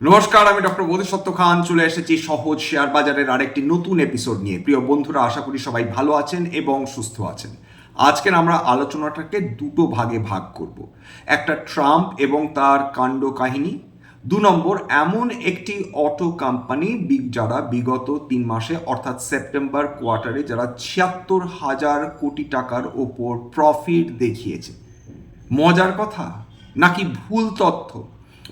নমস্কার, আমি ডক্টর বোধিসত্ত্ব খান। চলে এসেছি সহজ শেয়ার বাজারের আরেকটি নতুন এপিসোড নিয়ে। প্রিয় বন্ধুরা, আশা করি সবাই ভালো আছেন এবং সুস্থ আছেন। আজকের আমরা আলোচনাটাকে দুটো ভাগে ভাগ করব। একটা ট্রাম্প এবং তার কাণ্ড কাহিনী। দু নম্বর, এমন একটি অটো কোম্পানি যারা বিগত তিন মাসে, অর্থাৎ সেপ্টেম্বর কোয়ার্টারে যারা ছিয়াত্তর হাজার কোটি টাকার ওপর প্রফিট দেখিয়েছে। মজার কথা? নাকি ভুল তথ্য?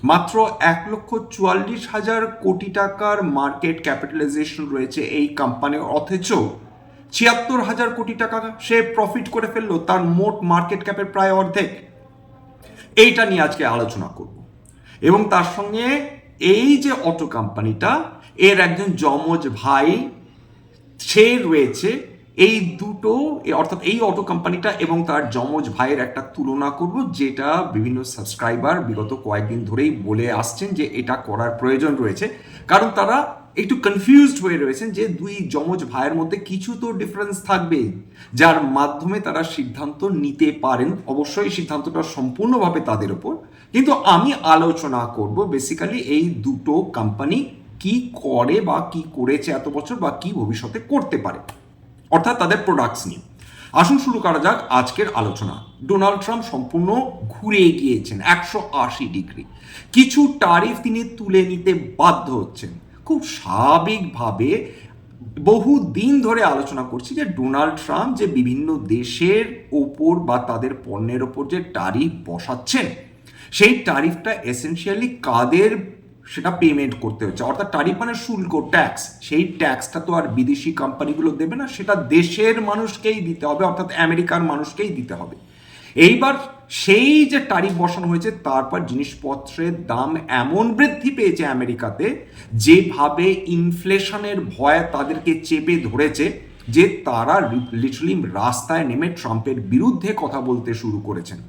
মাত্র এক লক্ষ চুয়াল্লিশ হাজার কোটি টাকার মার্কেট ক্যাপিটালাইজেশন রয়েছে এই কোম্পানির অথচ ছিয়াত্তর হাজার কোটি টাকা সে প্রফিট করে ফেলল তার মোট মার্কেট ক্যাপের প্রায় অর্ধেক। এইটা নিয়ে আজকে আলোচনা করব। এবং তার সঙ্গে এই যে অটো কোম্পানিটা এর একজন যমজ ভাই, সে রয়েছে এই দুটো অর্থাৎ এই অটো কোম্পানিটা এবং তার যমজ ভাইয়ের একটা তুলনা করব, যেটা বিভিন্ন সাবস্ক্রাইবার বিগত কয়েকদিন ধরেই বলে আসছেন যে এটা করার প্রয়োজন রয়েছে। কারণ তারা একটু কনফিউজড হয়ে রয়েছেন যে দুই যমজ ভাইয়ের মধ্যে কিছু তো ডিফারেন্স থাকবে যার মাধ্যমে তারা সিদ্ধান্ত নিতে পারেন। অবশ্যই সিদ্ধান্তটা সম্পূর্ণভাবে তাদের ওপর। কিন্তু আমি আলোচনা করব বেসিক্যালি এই দুটো কোম্পানি কি করে বা কি করেছে এত বছর বা কি ভবিষ্যতে করতে পারে। অর্থাৎ তাদের প্রোডাক্টস নিয়ে। আসুন শুরু করা যাক আজকের আলোচনা। ডোনাল্ড ট্রাম্প সম্পূর্ণ ঘুরে গিয়েছেন, একশো আশি ডিগ্রি। কিছু টারিফ তিনি তুলে নিতে বাধ্য হচ্ছেন। খুব স্বাভাবিকভাবে বহু দিন ধরে আলোচনা করছি যে ডোনাল্ড ট্রাম্প যে বিভিন্ন দেশের ওপর বা তাদের পণ্যের ওপর যে টারিফ বসাচ্ছেন, সেই টারিফটা এসেনশিয়ালি কাদের সেটা পেমেন্ট করতে হচ্ছে। অর্থাৎ টারিফ মানে শুল্ক ট্যাক্স সেই ট্যাক্সটা তো আর বিদেশি কোম্পানিগুলো দেবে না, সেটা দেশের মানুষকেই দিতে হবে, অর্থাৎ আমেরিকার মানুষকেই দিতে হবে। এইবার সেই যে টারিফ বসানো হয়েছে, তারপর জিনিসপত্রের দাম এমন বৃদ্ধি পেয়েছে আমেরিকাতে, যেভাবে ইনফ্লেশনের ভয় তাদেরকে চেপে ধরেছে, যে তারা লিটারালি রাস্তায় নেমে ট্রাম্পের বিরুদ্ধে কথা বলতে শুরু করেছেন।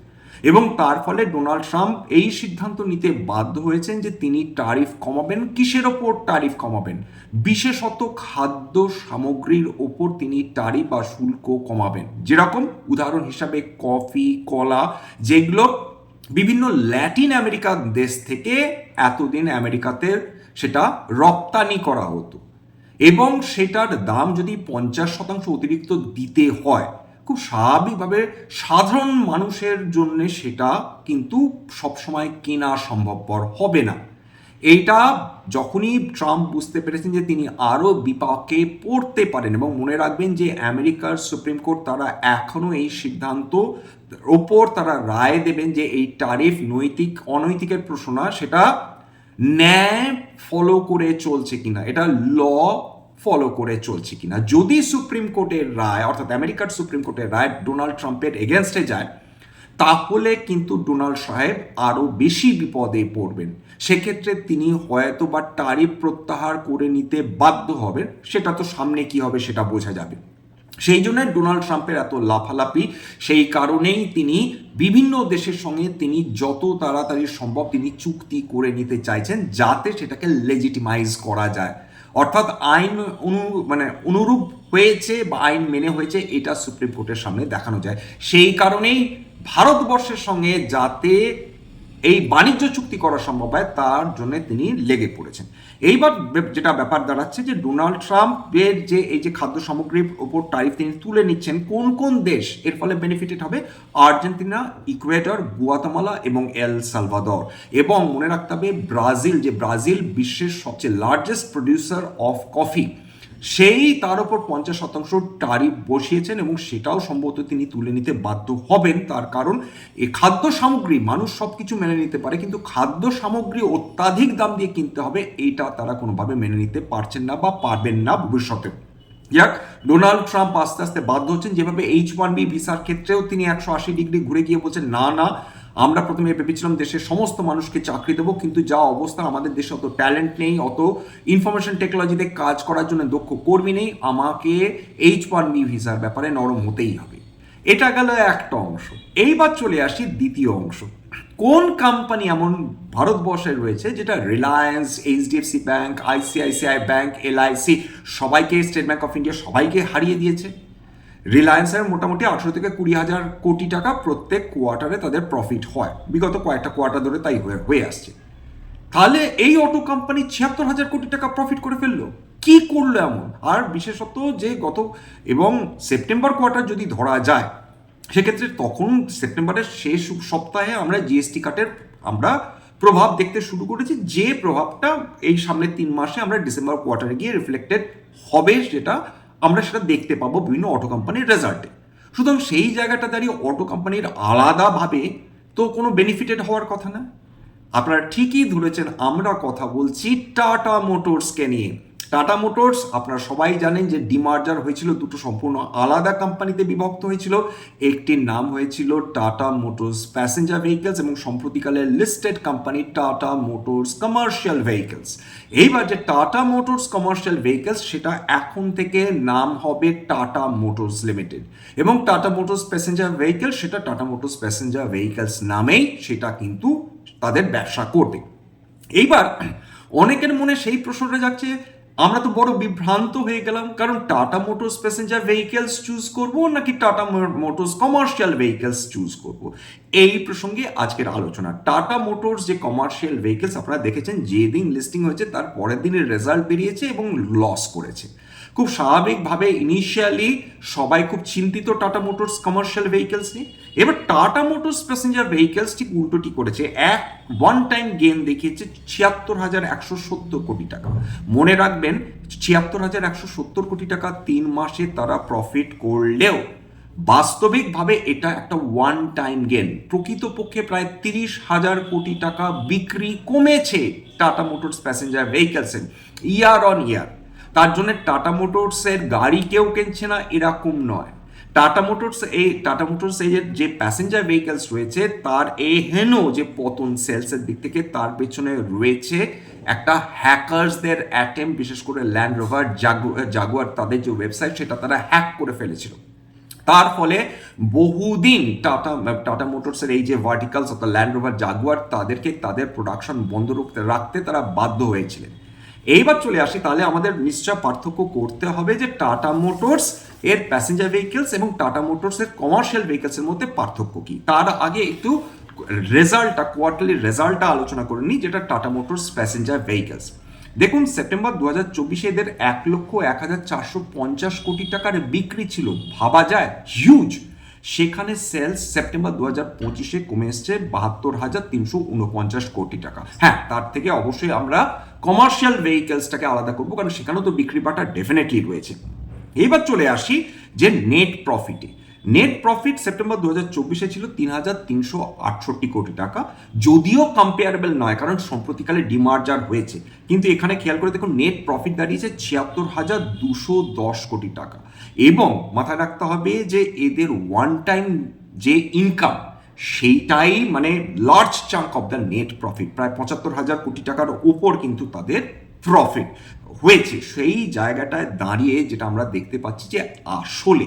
এবং তার ফলে ডোনাল্ড ট্রাম্প এই সিদ্ধান্ত নিতে বাধ্য হয়েছেন যে তিনি টারিফ কমাবেন। কিসের ওপর টারিফ কমাবেন? বিশেষত খাদ্য সামগ্রীর ওপর তিনি টারিফ বা শুল্ক কমাবেন। যেরকম উদাহরণ হিসাবে কফি, কলা, যেগুলো বিভিন্ন ল্যাটিন আমেরিকার দেশ থেকে এতদিন আমেরিকাতে সেটা রপ্তানি করা হতো। এবং সেটার দাম যদি পঞ্চাশ শতাংশ অতিরিক্ত দিতে হয় খুব স্বাভাবিকভাবে সাধারণ মানুষের জন্যে সেটা কিন্তু সবসময় কেনা সম্ভবপর হবে না। এইটা যখনই ট্রাম্প বুঝতে পেরেছেন যে তিনি আরও বিপাকে পড়তে পারেন এবং মনে রাখবেন যে আমেরিকার সুপ্রিম কোর্ট তারা এখনও এই সিদ্ধান্ত ওপর তারা রায় দেবেন যে এই টারিফ নৈতিক, অনৈতিকের প্রশ্ন সেটা ন্যায় ফলো করে চলছে কিনা। এটা ল ফলো করে চলছে কিনা। যদি সুপ্রিম কোর্টের রায়, অর্থাৎ আমেরিকার সুপ্রিম কোর্টের রায় ডোনাল্ড ট্রাম্পের এগেনস্টে যায়, তাহলে কিন্তু ডোনাল্ড সাহেব আরও বেশি বিপদে পড়বেন। সেক্ষেত্রে তিনি হয়তো বা টারিফ প্রত্যাহার করে নিতে বাধ্য হবেন। সেটা তো সামনে কি হবে সেটা বোঝা যাবে। সেই জন্য ডোনাল্ড ট্রাম্পের এত লাফালাফি, সেই কারণেই তিনি বিভিন্ন দেশের সঙ্গে তিনি যত তাড়াতাড়ি সম্ভব তিনি চুক্তি করে নিতে চাইছেন, যাতে সেটাকে লেজিটিমাইজ করা যায়। অর্থাৎ আইন অনু মানে অনুরূপ হয়েছে বা আইন মেনে হয়েছে, এটা সুপ্রিম কোর্টের সামনে দেখানো যায়। সেই কারণেই ভারতবর্ষের সঙ্গে যাতে এই বাণিজ্য চুক্তি করা সম্ভব হয়, তার জন্য তিনি লেগে পড়েছেন। এইবার যেটা ব্যাপার দাঁড়াচ্ছে যে ডোনাল্ড ট্রাম্পের যে এই যে খাদ্য সামগ্রীর ওপর টারিফ তিনি তুলে নিচ্ছেন, কোন কোন দেশ এর ফলে বেনিফিটেড হবে? আর্জেন্টিনা ইকুয়েটর গুয়াতামালা এবং এল সালভাদর। এবং মনে রাখতে হবে, ব্রাজিল, যে ব্রাজিল বিশ্বের সবচেয়ে লার্জেস্ট প্রডিউসার অফ কফি সেই তার উপর পঞ্চাশ শতাংশ টারিফ বসিয়েছেন এবং সেটাও সম্ভবত তিনি তুলে নিতে বাধ্য হবেন। তার কারণ, এ খাদ্য সামগ্রী মানুষ সব কিছু মেনে নিতে পারে, কিন্তু খাদ্য সামগ্রী অত্যাধিক দাম দিয়ে কিনতে হবে, এইটা তারা কোনোভাবে মেনে নিতে পারছেন না বা পারবেন না ভবিষ্যতে। যাক, ডোনাল্ড ট্রাম্প আস্তে আস্তে বাধ্য হচ্ছেন, যেভাবে এইচ ওয়ান বি ভিসার ক্ষেত্রেও তিনি একশো আশি ডিগ্রি ঘুরে গিয়ে বলছেন, না না আমরা প্রথমে ভেবেছিলাম দেশের সমস্ত মানুষকে চাকরি দেবো, কিন্তু যা অবস্থা আমাদের দেশে অত ট্যালেন্ট নেই, অত ইনফরমেশন টেকনোলজিতে কাজ করার জন্য দক্ষ কর্মী নেই, আমাকে এইচ ওয়ান বি ভিসার ব্যাপারে নরম হতেই হবে। এটা গেল একটা অংশ। এইবার চলে আসি দ্বিতীয় অংশ। কোন কোম্পানি এমন ভারতবর্ষে রয়েছে যেটা Reliance HDFC Bank ICICI Bank LIC সবাইকে স্টেট ব্যাংক অফ ইন্ডিয়া সবাইকে হারিয়ে দিয়েছে? রিলায়েন্সের মোটামুটি আঠেরো থেকে কুড়ি হাজার কোটি টাকা প্রত্যেক কোয়ার্টারে তাদের প্রফিট হয়। বিগত কয়েকটা কোয়ার্টার ধরে তাই হয়ে হয়ে আসছে। তাহলে এই অটো কোম্পানি ছিয়াত্তর হাজার কোটি টাকা প্রফিট করে ফেলল। কি করল এমন? আর বিশেষত যে গত এবং সেপ্টেম্বর কোয়ার্টার যদি ধরা যায়, সেক্ষেত্রে তখন সেপ্টেম্বরের শেষ সপ্তাহে আমরা জিএসটি কাটের আমরা প্রভাব দেখতে শুরু করেছি। যে প্রভাবটা এই সামনের তিন মাসে আমরা ডিসেম্বর কোয়ার্টারে গিয়ে রিফ্লেক্টেড হবে যেটা আমরা সেটা দেখতে পাবো বিভিন্ন অটো কোম্পানির রেজাল্টে সুতরাং সেই জায়গাটা দাঁড়িয়ে অটো কোম্পানির আলাদাভাবে তো কোনো বেনিফিটেড হওয়ার কথা না। আপনারা ঠিকই ধরেছেন, আমরা কথা বলছি টাটা মোটরসকে নিয়ে। টাটা মোটরস আপনারা সবাই জানেন যে ডিমার্জার হয়েছিল, দুটো সম্পূর্ণ আলাদা কোম্পানিতে বিভক্ত হয়েছিল। একটির নাম হয়েছিল টাটা মোটরস প্যাসেঞ্জার ভেহিকেলস এবং সম্প্রতিকালের listed company Tata Motors commercial vehicles এইবার যে টাটা মোটরস কমার্শিয়াল ভেহিকেলস সেটা এখন থেকে নাম হবে টাটা মোটরস লিমিটেড এবং টাটা মোটরস প্যাসেঞ্জার ভেহিকেল সেটা টাটা মোটরস প্যাসেঞ্জার ভেহিকেলস নামেই সেটা কিন্তু তাদের ব্যবসা করবে। এইবার অনেকের মনে সেই প্রশ্নটা যাচ্ছে আমরা তো বড় বিভ্রান্ত হয়ে গেলাম, কারণ Tata Motors passenger vehicles choose করব নাকি Tata Motors commercial vehicles choose করব? এই প্রসঙ্গে আজকের আলোচনা। টাটা মোটরস যে কমার্শিয়াল ভেহিকেলস আপনারা দেখেছেন, যেদিন লিস্টিং হয়েছে তার পরের দিনের রেজাল্ট বেরিয়েছে এবং লস করেছে। খুব স্বাভাবিকভাবে ইনিশিয়ালি সবাই খুব চিন্তিত টাটা মোটরস কমার্শিয়াল ভেহিকেলস নিয়ে। এবার টাটা মোটরস প্যাসেঞ্জার ভেহিকেলস ঠিক উল্টোটি করেছে। এক ওয়ান টাইম গেন দেখিয়েছে ছিয়াত্তর হাজার একশো সত্তর কোটি টাকা। মনে রাখবেন, ছিয়াত্তর হাজার একশো সত্তর কোটি টাকা তিন মাসে তারা প্রফিট করলেও বাস্তবিকভাবে এটা একটা ওয়ান টাইম গেন প্রকৃতপক্ষে প্রায় তিরিশ হাজার কোটি টাকা বিক্রি কমেছে টাটা মোটরস প্যাসেঞ্জার ভেহিকেলসের ইয়ার অন ইয়ার তার জন্য টাটা মোটরসের গাড়ি কেউ কিনছে না, এরকম নয়। টাটা মোটরস এই টাটা মোটরস এই যে প্যাসেঞ্জার ভেহিকেলস রয়েছে, তার হেন যে পতন সেলসের দিক থেকে, তার পেছনে রয়েছে একটা হ্যাকার্সদের অ্যাটেম্প বিশেষ করে ল্যান্ড রোভার জাগুয়ার তাদের যে ওয়েবসাইট সেটা তারা হ্যাক করে ফেলেছিল। তার ফলে বহুদিন টাটা টাটা মোটরসের এই যে ভার্টিকালস অর্থাৎ ল্যান্ড রোভার জাগুয়ার তাদেরকে তাদের প্রোডাকশন বন্ধ রাখতে তারা বাধ্য হয়েছিলেন। এইবার চলে আসি তাহলে আমাদের নিশ্চয় পার্থক্য করতে হবে যে টাটা মোটরস এর প্যাসেঞ্জার ভেহিকেলস এবং টাটা মোটরস এর কমার্শিয়াল ভেহিকেলসের মধ্যে পার্থক্য কি? তার আগে একটু রেজাল্টটা কোয়ার্টারলি রেজাল্টটা আলোচনা করে নিই, যেটা টাটা মোটরস প্যাসেঞ্জার ভেহিকেলস দেখুন, সেপ্টেম্বর দু হাজার চব্বিশে এদের এক লক্ষ এক হাজার চারশো পঞ্চাশ কোটি টাকার বিক্রি ছিল। ভাবা যায় হিউজ সেখানে সেলস সেপ্টেম্বর দু হাজার পঁচিশে কমে এসছে বাহাত্তর হাজার তিনশো উনপঞ্চাশ কোটি টাকা। হ্যাঁ তার থেকে অবশ্যই আমরা কমার্শিয়াল ভেহিকেলসটাকে আলাদা করব, কারণ সেখানেও তো বিক্রি বাটা ডেফিনেটলি রয়েছে। এইবার চলে আসি যে নেট প্রফিটে নেট প্রফিট সেপ্টেম্বর দু হাজার চব্বিশে ছিল তিন হাজার তিনশো আটষট্টি কোটি টাকা। যদিও কম্পেয়ারেবল নয়, কারণ সম্প্রতিকালে ডিমার্জার হয়েছে। কিন্তু এখানে খেয়াল করে দেখুন নেট প্রফিট দাঁড়িয়েছে ছিয়াত্তর হাজার দুশো দশ কোটি টাকা। এবং মাথায় রাখতে হবে যে এদের ওয়ান টাইম যে ইনকাম সেইটাই মানে large chunk of the net profit প্রায় পঁচাত্তর হাজার কোটি টাকার ওপর কিন্তু তাদের প্রফিট হয়েছে। সেই জায়গাটায় দাঁড়িয়ে যেটা আমরা দেখতে পাচ্ছি যে আসলে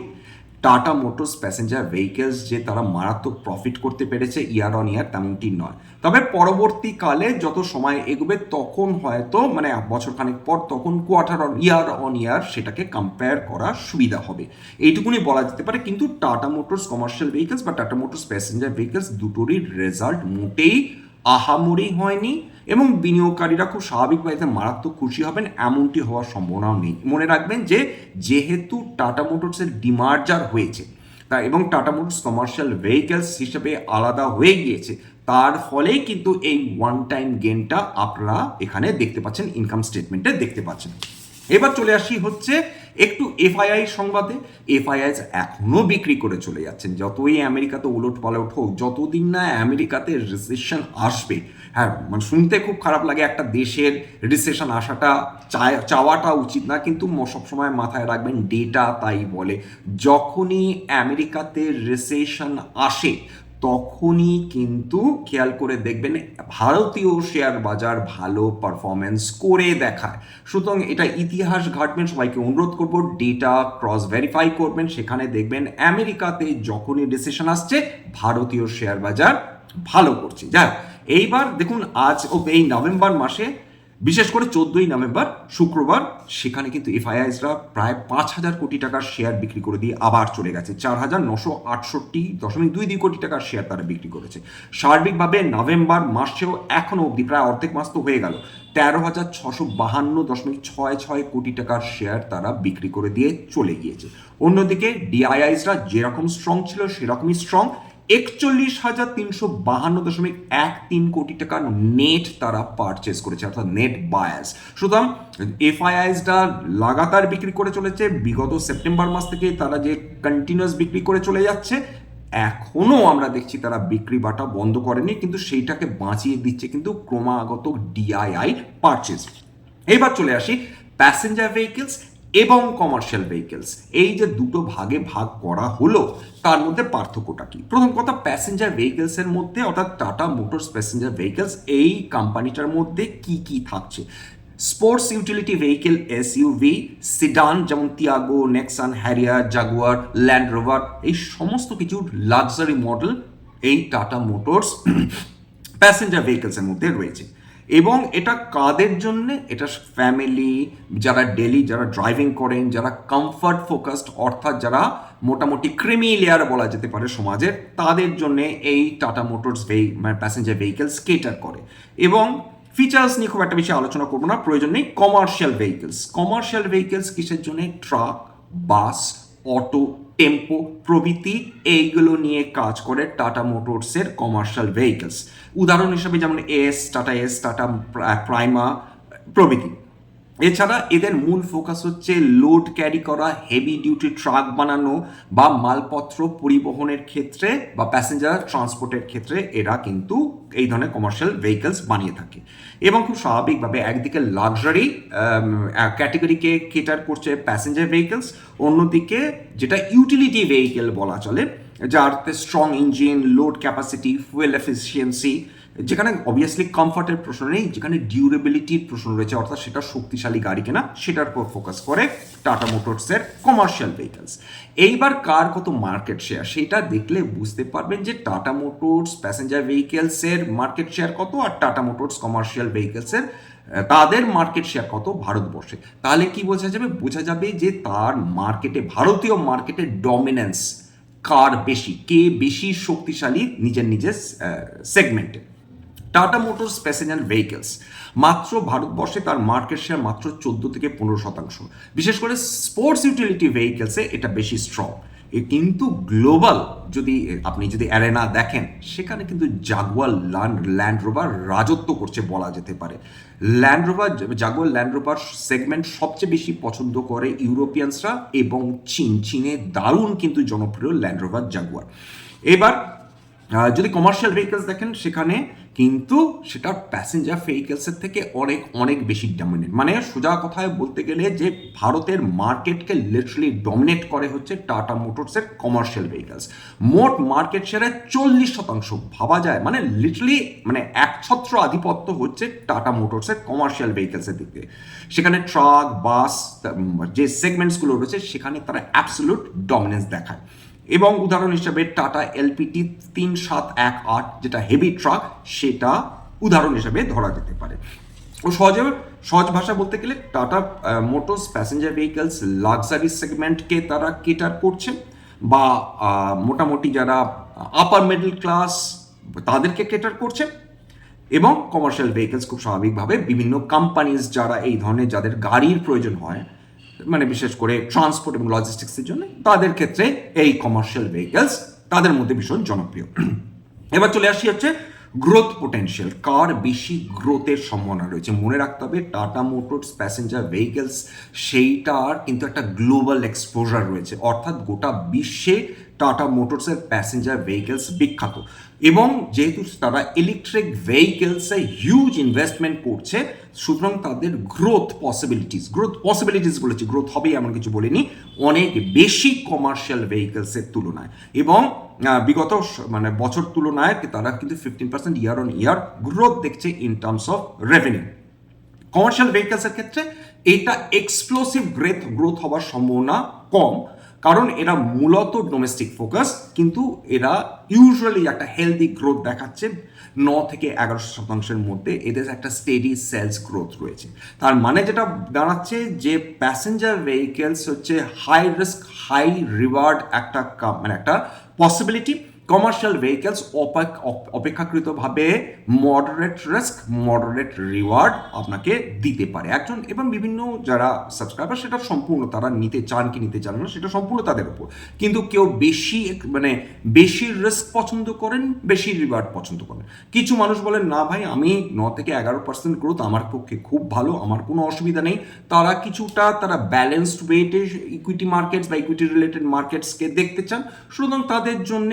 টাটা মোটরস প্যাসেঞ্জার ভেহিকেলস যে তারা মারাত্মক প্রফিট করতে পেরেছে ইয়ার অন ইয়ার তেমনটি নয়। তবে পরবর্তীকালে যত সময় এগোবে তখন হয়তো মানে বছর খানেক পর তখন quarter on year on year সেটাকে কম্পেয়ার করা সুবিধা হবে। এইটুকুনি বলা যেতে পারে, কিন্তু টাটা মোটরস কমার্শিয়াল ভেহিকেলস বা টাটা মোটরস প্যাসেঞ্জার ভেহিকেলস দুটোরই রেজাল্ট মোটেই আহামরি হয়নি। এবং বিনিয়োগকারীরা খুব স্বাভাবিকভাবে মারাত্মক খুশি হবেন, এমনটি হওয়ার সম্ভাবনাও নেই। মনে রাখবেন যে, যেহেতু টাটা মোটরসের ডিমার্জার হয়েছে, তা এবং টাটা মোটরস কমার্শিয়াল ভেহিকেলস হিসেবে আলাদা হয়ে গিয়েছে, তার ফলেই কিন্তু এই ওয়ান টাইম গেনটা আপনারা এখানে দেখতে পাচ্ছেন ইনকাম স্টেটমেন্টে দেখতে পাচ্ছেন। এবার চলে আসি হচ্ছে একটু এফআইআই সংবাদে এফআইআই এখনও বিক্রি করে চলে যাচ্ছেন। যতই আমেরিকাতে উলট পালট হোক, যতদিন না আমেরিকাতে রিসেশন আসবে হ্যাঁ মানে শুনতে খুব খারাপ লাগে একটা দেশের রিসেশন আসাটা চাওয়াটা উচিত না, কিন্তু সবসময় মাথায় রাখবেন ডেটা তাই বলে, যখনই আমেরিকাতে রিসেশন আসে তখনই কিন্তু খেয়াল করে দেখবেন ভারতীয় শেয়ার বাজার ভালো পারফরমেন্স করে দেখায়। সুতরাং এটা ইতিহাস ঘাটবেন, সবাইকে অনুরোধ করব ডেটা ক্রস ভেরিফাই করবেন, সেখানে দেখবেন আমেরিকাতে যখনই ডিসিশন আসছে, ভারতীয় শেয়ার বাজার ভালো করছে। যাক এইবার দেখুন আজ এই নভেম্বর মাসে বিশেষ করে চোদ্দই নভেম্বর, শুক্রবার, সেখানে কিন্তু এফআইআইসরা প্রায় পাঁচ হাজার কোটি টাকার শেয়ার বিক্রি করে দিয়ে আবার চলে গেছে। চার হাজার নশো আটষট্টি দশমিক দুই দুই কোটি টাকার শেয়ার তারা বিক্রি করেছে। সার্বিকভাবে নভেম্বর মাসেও এখনও অবধি প্রায় অর্ধেক মাস তো হয়ে গেল। তেরো হাজার ছশো বাহান্ন দশমিক ছয় ছয় কোটি টাকার শেয়ার তারা বিক্রি করে দিয়ে চলে গিয়েছে। অন্যদিকে ডিআইআইসরা যেরকম স্ট্রং ছিল, সেরকমই স্ট্রং একচল্লিশ হাজার তিনশো বাহান্ন দশমিক এক তিন কোটি টাকার নেট তারা পারচেস করেছে, অর্থাৎ নেট বায়াস সুতরাং এফআইআইসটা লাগাতার বিক্রি করে চলেছে। বিগত সেপ্টেম্বর মাস থেকে তারা যে কন্টিনিউয়াস বিক্রি করে চলে যাচ্ছে, এখনও আমরা দেখছি তারা বিক্রি বাটা বন্ধ করেনি, কিন্তু সেইটাকে বাঁচিয়ে দিচ্ছে কিন্তু ক্রমাগত ডিআইআই পারচেস এবার চলে আসি প্যাসেঞ্জার ভেহিকেলস এবং কমার্শিয়াল ভেহিকেলস এই যে দুটো ভাগে ভাগ করা হলো, তার মধ্যে পার্থক্যটা কি? প্রথম কথা প্যাসেঞ্জার ভেহিকেলসের মধ্যে, অর্থাৎ টাটা মোটরস প্যাসেঞ্জার ভেহিকেলস এই কোম্পানিটার মধ্যে কি কি থাকছে? Sports utility vehicle SUV sedan যেমন Tiago Nexon Harrier Jaguar Land Rover এই সমস্ত কিছুর লাক্সারি মডেল এই টাটা মোটরস প্যাসেঞ্জার ভেহিকেলসের মধ্যে রয়েছে। এবং এটা কাদের জন্য? এটা ফ্যামিলি যারা ডেলি যারা ড্রাইভিং করেন, যারা কমফর্ট ফোকাসড অর্থাৎ যারা মোটামুটি ক্রিমি লেয়ার বলা যেতে পারে সমাজের তাদের জন্য এই টাটা মোটরস ভেহি মানে প্যাসেঞ্জার ভেহিকেলস কেটার করে। এবং ফিচার্স নিয়ে খুব একটা বেশি আলোচনা করব না, প্রয়োজন নেই কমার্শিয়াল ভেহিকেলস কমার্শিয়াল ভেহিকেলস কিসের জন্য? ট্রাক বাস অটো টেম্পো, প্রভৃতি এইগুলো নিয়ে কাজ করে টাটা মোটরসের কমার্শিয়াল ভেহিকলস উদাহরণ হিসেবে যেমন Ace Tata Ace Tata Prima প্রভৃতি। এছাড়া এদের মূল ফোকাস হচ্ছে লোড ক্যারি করা হেভি ডিউটি ট্রাক বানানো বা মালপত্র পরিবহনের ক্ষেত্রে বা প্যাসেঞ্জার ট্রান্সপোর্টের ক্ষেত্রে এরা কিন্তু এই ধরনের কমার্শিয়াল ভেহিকেলস বানিয়ে থাকে। এবং খুব স্বাভাবিকভাবে একদিকে লাক্সারি ক্যাটেগরিকে কেটার করছে প্যাসেঞ্জার ভেহিকেলস অন্যদিকে যেটা ইউটিলিটি ভেহিকেল বলা চলে যারতে strong engine load capacity fuel efficiency যেখানে অবভিয়াসলি কমফর্টের প্রশ্ন নেই, যেখানে ডিউরেবিলিটির প্রশ্ন রয়েছে, অর্থাৎ সেটা শক্তিশালী গাড়ি কেনা, সেটার উপর ফোকাস করে টাটা মোটরসের কমার্শিয়াল ভেহিকেলস এইবার কার কত মার্কেট শেয়ার সেটা দেখলে বুঝতে পারবেন যে টাটা মোটরস প্যাসেঞ্জার ভেহিকেলসের মার্কেট শেয়ার কত আর টাটা মোটরস কমার্শিয়াল ভেহিকেলসের তাদের মার্কেট শেয়ার কত ভারতবর্ষে? তাহলে কি বোঝা যাবে? বোঝা যাবে যে তার মার্কেটে ভারতীয় মার্কেটের ডমিনেন্স কার বেশি? কে বেশি শক্তিশালী নিজের নিজের সেগমেন্টে টাটা মোটরস প্যাসেঞ্জার ভেহিকেলস মাত্র ভারতবর্ষে তার মার্কেট শেয়ার মাত্র চোদ্দ থেকে পনেরো শতাংশ। বিশেষ করে স্পোর্টস ইউটিলিটি ভেহিকেলসে এটা বেশি স্ট্রং কিন্তু গ্লোবাল যদি আপনি যদি অ্যারেনা দেখেন, সেখানে কিন্তু জাগুয়ার ল্যান্ড ল্যান্ড রোভার রাজত্ব করছে বলা যেতে পারে। Land Rover Jaguar Land Rover segment সবচেয়ে বেশি পছন্দ করে ইউরোপিয়ানসরা এবং চীন। চীনে দারুণ কিন্তু জনপ্রিয় ল্যান্ড রোভার জাগুয়ার এবার যদি কমার্শিয়াল ভেহিকেলস দেখেন, সেখানে কিন্তু সেটা প্যাসেঞ্জার ভেহিকেলসের থেকে অনেক অনেক বেশি ডমিনেট মানে সোজা কথায় বলতে গেলে যে ভারতের মার্কেটকে লিটারালি ডমিনেট করে হচ্ছে টাটা মোটরসের কমার্শিয়াল ভেহিকেলস মোট মার্কেট শেয়ারে চল্লিশ শতাংশ, ভাবা যায়। মানে লিটারালি মানে একছত্র আধিপত্য হচ্ছে টাটা মোটরসের কমার্শিয়াল ভেহিকেলসের দিক। দিয়ে সেখানে ট্রাক বাস যে সেগমেন্টসগুলো রয়েছে, সেখানে তারা অ্যাবসলুট ডমিনেন্স দেখায়। এবং উদাহরণ হিসাবে টাটা এলপিটি তিন সাত এক আট, যেটা হেভি ট্রাক সেটা উদাহরণ হিসাবে ধরা যেতে পারে। ও সহজে সহজ ভাষা বলতে গেলে Tata Motors passenger vehicles luxury সেগমেন্টকে তারা কেটার করছে বা মোটামুটি যারা আপার মিডল ক্লাস তাদেরকে কেটার করছে এবং কমার্শিয়াল ভেহিকলস খুব স্বাভাবিকভাবে বিভিন্ন কোম্পানিজ যারা এই ধরনের যাদের গাড়ির প্রয়োজন হয় মানে বিশেষ করে ট্রান্সপোর্ট এবং লজিস্টিক্সের জন্য, তাদের ক্ষেত্রে এই কমার্শিয়াল ভেহিকেলস তাদের মধ্যে ভীষণ জনপ্রিয়। এবার চলে আসি হচ্ছে গ্রোথ পোটেনশিয়াল কার বেশি গ্রোথের সম্ভাবনা রয়েছে? মনে রাখতে হবে টাটা মোটরস প্যাসেঞ্জার ভেহিকেলস সেইটার কিন্তু একটা গ্লোবাল এক্সপোজার রয়েছে। অর্থাৎ গোটা বিশ্বে টাটা মোটরসের প্যাসেঞ্জার ভেহিকেলস বিখ্যাত। এবং যেহেতু তারা ইলেকট্রিক ভেহিকেলসে হিউজ ইনভেস্টমেন্ট করছে, সুতরাং তাদের গ্রোথ পসিবিলিটিস গ্রোথ পসিবিলিটিস বলেছি গ্রোথ হবে এমন কিছু বলিনি, অনেক বেশি কমার্শিয়াল ভেহিকেলসের তুলনায়। এবং বিগত মানে বছর তুলনায় তারা কিন্তু fifteen percent year on year growth দেখছে in terms of revenue commercial ভেহিকেলসের ক্ষেত্রে এটা এক্সপ্লোসিভ গ্রেথ গ্রোথ হওয়ার সম্ভাবনা কম। কারণ এরা মূলত ডোমেস্টিক ফোকাস কিন্তু এরা ইউজুয়ালি একটা হেলদি গ্রোথ দেখাচ্ছে ন থেকে এগারোশো শতাংশের মধ্যে। এদের একটা স্টেডি সেলস গ্রোথ রয়েছে। তার মানে যেটা দাঁড়াচ্ছে যে প্যাসেঞ্জার ভেহিকেলস হচ্ছে হাই রিস্ক হাই রিওয়ার্ড একটা মানে একটা পসিবিলিটি কমার্শিয়াল ভেহিকেলস অপেক্ষাকৃতভাবে মডারেট রিস্ক মডারেট রিওয়ার্ড আপনাকে দিতে পারে। একজন এবং বিভিন্ন যারা সাবস্ক্রাইবার সেটা সম্পূর্ণ তারা নিতে চান কি নিতে চান না, সেটা সম্পূর্ণ তাদের উপর। কিন্তু কেউ বেশি মানে বেশি রিস্ক পছন্দ করেন, বেশি রিওয়ার্ড পছন্দ করেন। কিছু মানুষ বলেন, না ভাই, আমি ন থেকে এগারো পার্সেন্ট গ্রোথ আমার পক্ষে খুব ভালো, আমার কোনো অসুবিধা নেই। তারা কিছুটা তারা ব্যালেন্সড ওয়েটে ইকুইটি মার্কেটস বা ইকুইটি রিলেটেড মার্কেটসকে দেখতে চান। সুতরাং তাদের জন্য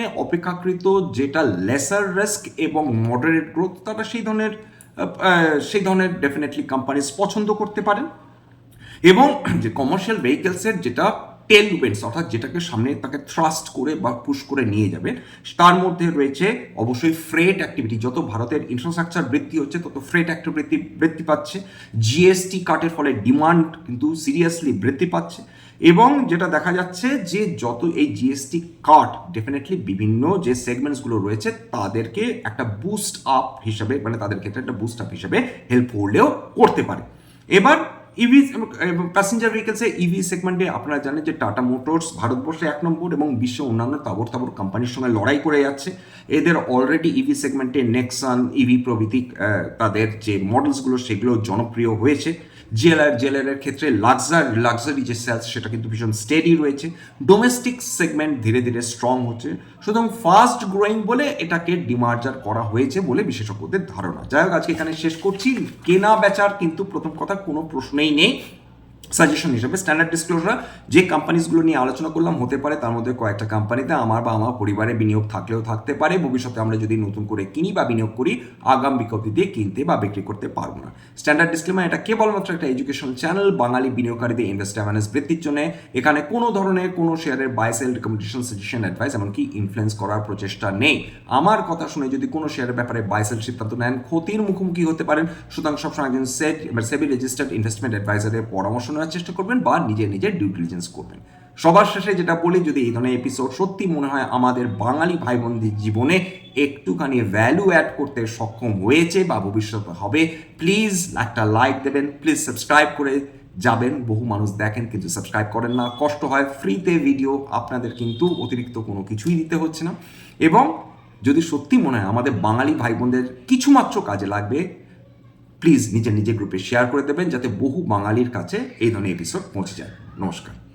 অপেক্ষাকৃত যেটা লেসার রিস্ক এবং মডারেট গ্রোথ তারা সেই ধরনের সেই ধরনের ডেফিনেটলি কোম্পানিজ পছন্দ করতে পারেন। এবং যে কমার্শিয়াল ভেহিকেলসের যেটা টেল উইন্ডস অর্থাৎ যেটাকে সামনে তাকে থ্রাস্ট করে বা পুশ করে নিয়ে যাবে, তার মধ্যে রয়েছে অবশ্যই ফ্রেট অ্যাক্টিভিটি যত ভারতের ইনফ্রাস্ট্রাকচার বৃদ্ধি হচ্ছে, তত ফ্রেট অ্যাক্টিভিটি বৃদ্ধি পাচ্ছে। জিএসটি কাটের ফলে ডিমান্ড কিন্তু সিরিয়াসলি বৃদ্ধি পাচ্ছে। এবং যেটা দেখা যাচ্ছে যে যত এই জিএসটি কাট ডেফিনেটলি বিভিন্ন যে সেগমেন্টসগুলো রয়েছে, তাদেরকে একটা বুস্ট আপ হিসাবে মানে তাদের ক্ষেত্রে একটা বুস্ট আপ হিসাবে হেল্প করলেও করতে পারে। এবার ইভি প্যাসেঞ্জার ভেহিকেলসে ইভি সেগমেন্টে আপনারা জানেন যে টাটা মোটরস ভারতবর্ষে এক নম্বর এবং বিশ্বে অন্যান্য তাবর তাবর কোম্পানির সঙ্গে লড়াই করে যাচ্ছে। এদের অলরেডি ইভি সেগমেন্টে নেক্সান ইভি প্রভৃতি তাদের যে মডেলসগুলো সেগুলো জনপ্রিয় হয়েছে। জেলার জেলারের ক্ষেত্রে লাক্সার লাক্সারি যে সেলস সেটা কিন্তু ভীষণ স্টেডি রয়েছে। ডোমেস্টিক সেগমেন্ট ধীরে ধীরে স্ট্রং হচ্ছে। সুতরাং ফাস্ট গ্রোয়িং বলে এটাকে ডিমার্জার করা হয়েছে বলে বিশেষজ্ঞদের ধারণা। যাই হোক, আজকে এখানে শেষ করছি। কেনা বেচার কিন্তু প্রথম কথা কোনো প্রশ্নেই নেই। সাজেশন হিসেবে স্ট্যান্ডার্ড ডিসক্লোজার যে কোম্পানিজগুলো নিয়ে আলোচনা করলাম, হতে পারে তার মধ্যে কয়েকটা কোম্পানিতে আমার বা আমার পরিবারে বিনিয়োগ থাকলেও থাকতে পারে। ভবিষ্যতে আমরা যদি নতুন করে কিনি বা বিনিয়োগ করি, আগাম বিজ্ঞপ্তি দিয়ে কিনতে বা বিক্রি করতে পারব না। স্ট্যান্ডার্ড ডিসক্লেমার এটা কেবলমাত্র একটা এডুকেশন চ্যানেল বাঙালি বিনিয়োগকারীদের ইনভেস্ট অ্যাওয়ারনেস বৃদ্ধির জন্য। এখানে কোনো ধরনের কোনো শেয়ারের buy sell recommendation suggestion advice এমনকি ইনফ্লুয়েন্স করার প্রচেষ্টা নেই। আমার কথা শুনে যদি কোনো শেয়ারের ব্যাপারে বাই সেল সিদ্ধান্ত নেন, ক্ষতির মুখোমুখি হতে পারেন। সুতরাং সবসময় একজন সেট সেবি রেজিস্টার্ড ইনভেস্টমেন্ট অ্যাডভাইজারের পরামর্শ নেওয়ার চেষ্টা করবেন বা নিজে নিজে ডিউ ডিলিজেন্স করবেন। সবার শেষে যেটা বলি, যদি এই ধরনের এপিসোড সত্যি মনে হয় আমাদের বাঙালি ভাই বোনদের জীবনে একটুখানি ভ্যালু অ্যাড করতে সক্ষম হয়েছে বা ভবিষ্যতে হবে প্লিজ একটা লাইক দেবেন প্লিজ সাবস্ক্রাইব করে যাবেন। বহু মানুষ দেখেন কিন্তু সাবস্ক্রাইব করেন না। কষ্ট হয় ফ্রিতে ভিডিও আপনাদের কিন্তু অতিরিক্ত কোনো কিছুই দিতে হচ্ছে না। এবং যদি সত্যি মনে হয় আমাদের বাঙালি ভাই বোনদের কিছুমাত্র কাজে লাগবে প্লিজ নিজের নিজের গ্রুপে শেয়ার করে দেবেন যাতে বহু বাঙালির কাছে এই ধরনের এপিসোড পৌঁছে যায়। নমস্কার।